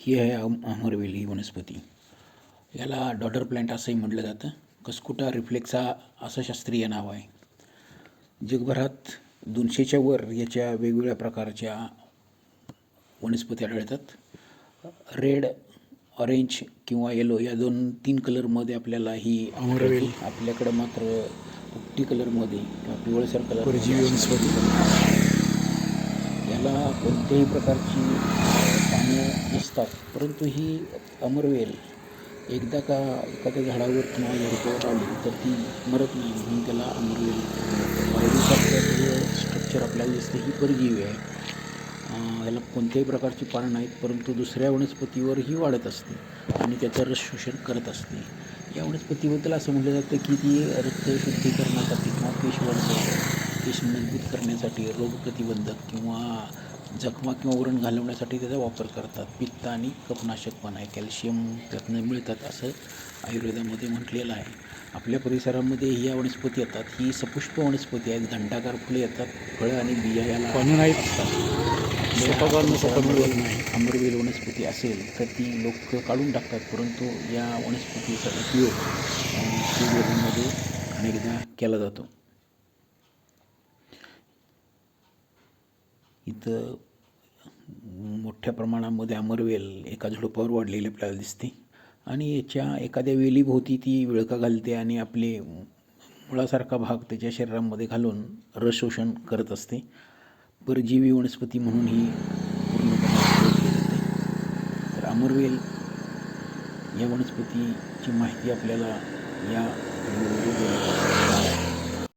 ही आहे अम अमरवेल ही वनस्पती. याला डॉटर प्लांट असंही म्हटलं जातं. कस्कुटा रिफ्लेक्सा असं शास्त्रीय नाव आहे. जगभरात दोनशेच्या वर याच्या वेगवेगळ्या प्रकारच्या वनस्पती आढळतात. रेड ऑरेंज किंवा येलो या दोन तीन कलरमध्ये आपल्याला ही अमरवेल. आपल्याकडं मात्र पुट्टी कलरमध्ये किंवा पिवळसर कलर वनस्पती. याला कोणत्याही प्रकारची पानं असतात परंतु ही अमरवेल एकदा का एखाद्या झाडावर किंवा झुडपावर आली तर ती मरत नाही. म्हणून त्याला अमरवेल पायरीसारखं स्ट्रक्चर आपल्याला दिसते. ही परजीवी आहे. याला कोणत्याही प्रकारची पानं नाहीत परंतु दुसऱ्या वनस्पतीवर ही वाढत असते आणि त्याचं रस शोषण करत असते. या वनस्पतीबद्दल असं म्हटलं जातं की ती रक्त शुद्धीकरणासाठी किंवा पेशवर्धक केश मजबूत करण्यासाठी रोगप्रतिबंधक किंवा जखमा किंवा उरण घालवण्यासाठी त्याचा वापर करतात. पित्त आणि कफनाशक पण आहे. कॅल्शियम त्यातनं मिळतात असं आयुर्वेदामध्ये म्हटलेलं आहे. आपल्या परिसरामध्ये ही या वनस्पती येतात. ही सपुष्प वनस्पती आहेत. घंटाकार फुले येतात. फळं आणि बिया याला. अमरवेल वनस्पती असेल तर ती लोक काढून टाकतात. परंतु या वनस्पतीचा उपयोग शिवमध्ये अनेकदा केला जातो. इथं मोठ्या प्रमाणामध्ये अमरवेल एका झुडपावर वाढलेली आपल्याला दिसते. आणि याच्या एखाद्या वेलीभोवती ती विळका घालते आणि आपले मुळासारखा भाग त्याच्या शरीरामध्ये घालून रस शोषण करत असते. परजीवी वनस्पती म्हणून ही पूर्णपणे जाते. तर अमरवेल या वनस्पतीची माहिती आपल्याला या व्हिडिओमध्ये